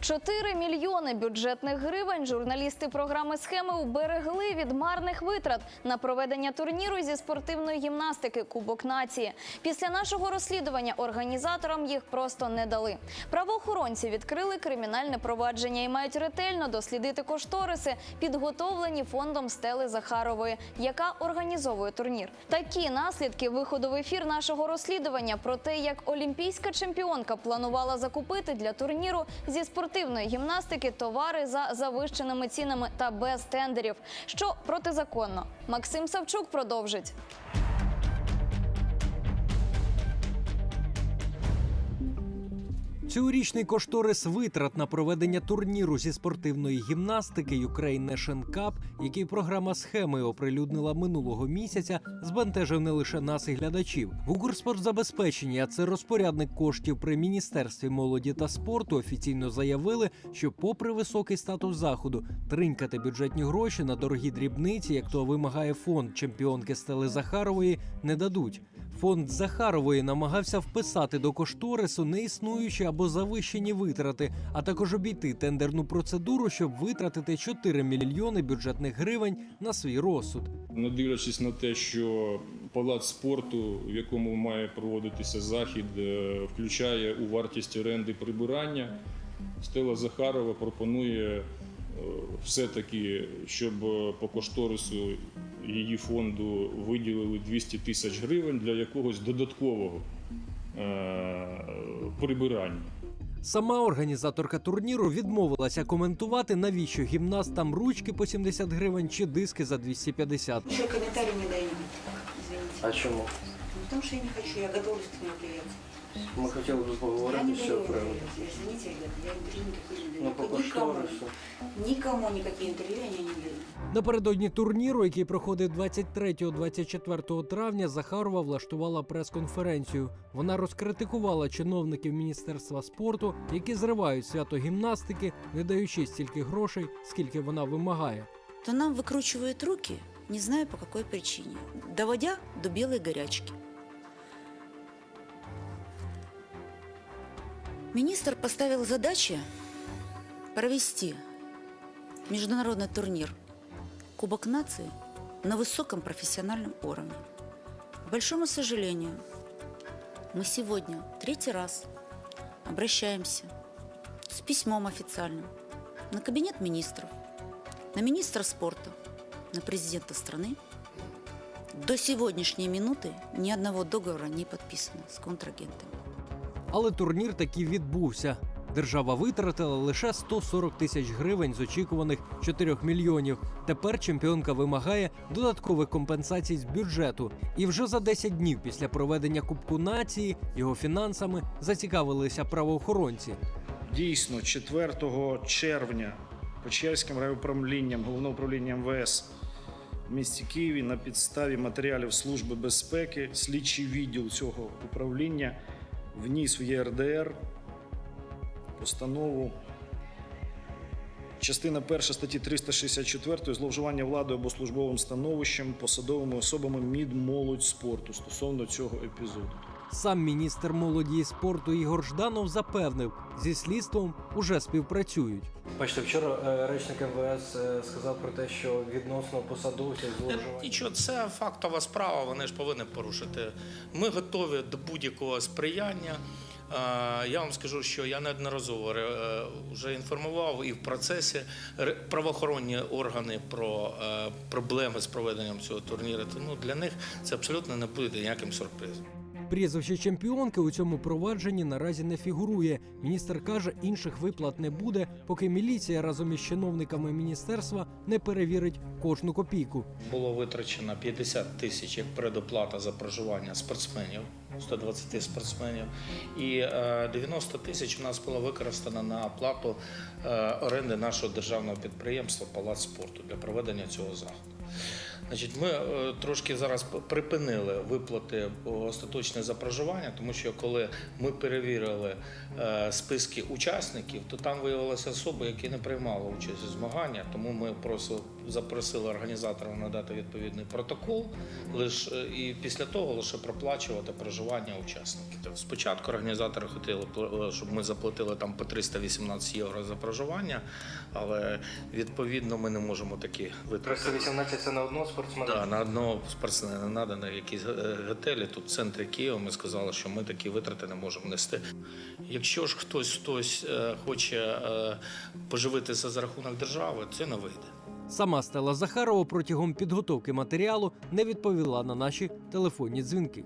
4 мільйони бюджетних гривень журналісти програми схеми уберегли від марних витрат на проведення турніру зі спортивної гімнастики Кубок нації. Після нашого розслідування організаторам їх просто не дали. Правоохоронці відкрили кримінальне провадження і мають ретельно дослідити кошториси, підготовлені фондом Стели Захарової, яка організовує турнір. Такі наслідки виходу в ефір нашого розслідування про те, як олімпійська чемпіонка планувала закупити для турніру зі спортивної гімнастики товари за завищеними цінами та без тендерів, що протизаконно. Максим Савчук продовжить. Цьогорічний кошторис витрат на проведення турніру зі спортивної гімнастики Ukraine Nation Cup, який програма схеми оприлюднила минулого місяця, збентежив не лише нас і глядачів. В Укрспортзабезпеченні, а це розпорядник коштів при міністерстві молоді та спорту, офіційно заявили, що, попри високий статус заходу, тринькати бюджетні гроші на дорогі дрібниці, як то вимагає фонд чемпіонки Стели Захарової, не дадуть. Фонд Захарової намагався вписати до кошторису неіснуючі або завищені витрати, а також обійти тендерну процедуру, щоб витратити 4 мільйони бюджетних гривень на свій розсуд. Не дивлячись на те, що палац спорту, в якому має проводитися захід, е, включає у вартість оренди прибирання, Стела Захарова пропонує е, все-таки, щоб по кошторису її фонду виділили 200 тисяч гривень для якогось додаткового е, прибирання. Сама організаторка турніру відмовилася коментувати, навіщо гімнастам ручки по 70 гривень чи диски за 250. Еще коментарі не дають. А чому? Ну, потому что я не хочу, я готовлюсь к мероприятию. Ми хотіли б Я поговорити не все правильно. Извините, ребята, я интервью никаких не Ну, даю. по никому, кошторису. никому никакие интервью я не даю. Напередодні турніру, який проходив 23-24 травня, Захарова влаштувала прес-конференцію. Вона розкритикувала чиновників міністерства спорту, які зривають свято гімнастики, не даючи стільки грошей, скільки вона вимагає. то нам выкручивают руки, не знаю по какой причине, доводя до белой горячки. Министр поставил задачи провести международный турнир Кубок нации на высоком профессиональном уровне. К большому сожалению, мы сегодня третий раз обращаемся с письмом официальным на кабинет министров, на министра спорта, на президента страны. До сегодняшней минуты ни одного договора не подписано с контрагентами. Але турнір таки відбувся. Держава витратила лише 140 тисяч гривень з очікуваних 4 мільйонів. Тепер чемпіонка вимагає додаткових компенсацій з бюджету. І вже за 10 днів після проведення Кубку нації його фінансами зацікавилися правоохоронці. Дійсно, 4 червня Печерським райуправлінням головного управління МВС в місті Києві на підставі матеріалів Служби безпеки слідчий відділ цього управління вніс в ЄРДР постанову. Частина 1 статті 364 зловживання владою або службовим становищем посадовими особами Мідмолодь спорту стосовно цього епізоду. Сам міністр молоді і спорту Ігор Жданов запевнив, зі слідством уже співпрацюють. Бачите, вчора е, речник МВС е, сказав про те, що відносно посадовців зловживання. Нічого, це фактова справа, вони ж повинні порушити. Ми готові до будь-якого сприяння. Е, Я вам скажу, що я неодноразово вже інформував і в процесі правоохоронні органи про проблеми з проведенням цього турніру. Тому для них це абсолютно не буде ніяким сюрпризом. Прізвище чемпіонки у цьому провадженні наразі не фігурує. Міністр каже, інших виплат не буде, поки міліція разом із чиновниками міністерства не перевірить кожну копійку. Було витрачено 50 тисяч як предоплата за проживання спортсменів, 120 спортсменів, і е, 90 тисяч у нас було використано на оплату е, оренди нашого державного підприємства Палац спорту для проведення цього заходу. Значить, ми е, трошки зараз припинили виплати остаточне за проживання, тому що коли ми перевірили е, списки учасників, то там виявилися особи, які не приймали участь у змаганнях. Тому ми просто запросили організаторів надати відповідний протокол, лише е, і після того лише проплачувати проживання учасників. Тобто Спочатку організатори хотіли, щоб ми заплатили там по 318 євро за проживання, але відповідно ми не можемо такі витрати. 318 це на одного спортсмена? Да, на одного спортсмена не треба на якісь е, готелі. Тут в центрі Києва ми сказали, що ми такі витрати не можемо нести. Якщо ж хтось хтось е, хоче е, поживитися за рахунок держави, це не вийде. Сама Стела Захарова протягом підготовки матеріалу не відповіла на наші телефонні дзвінки.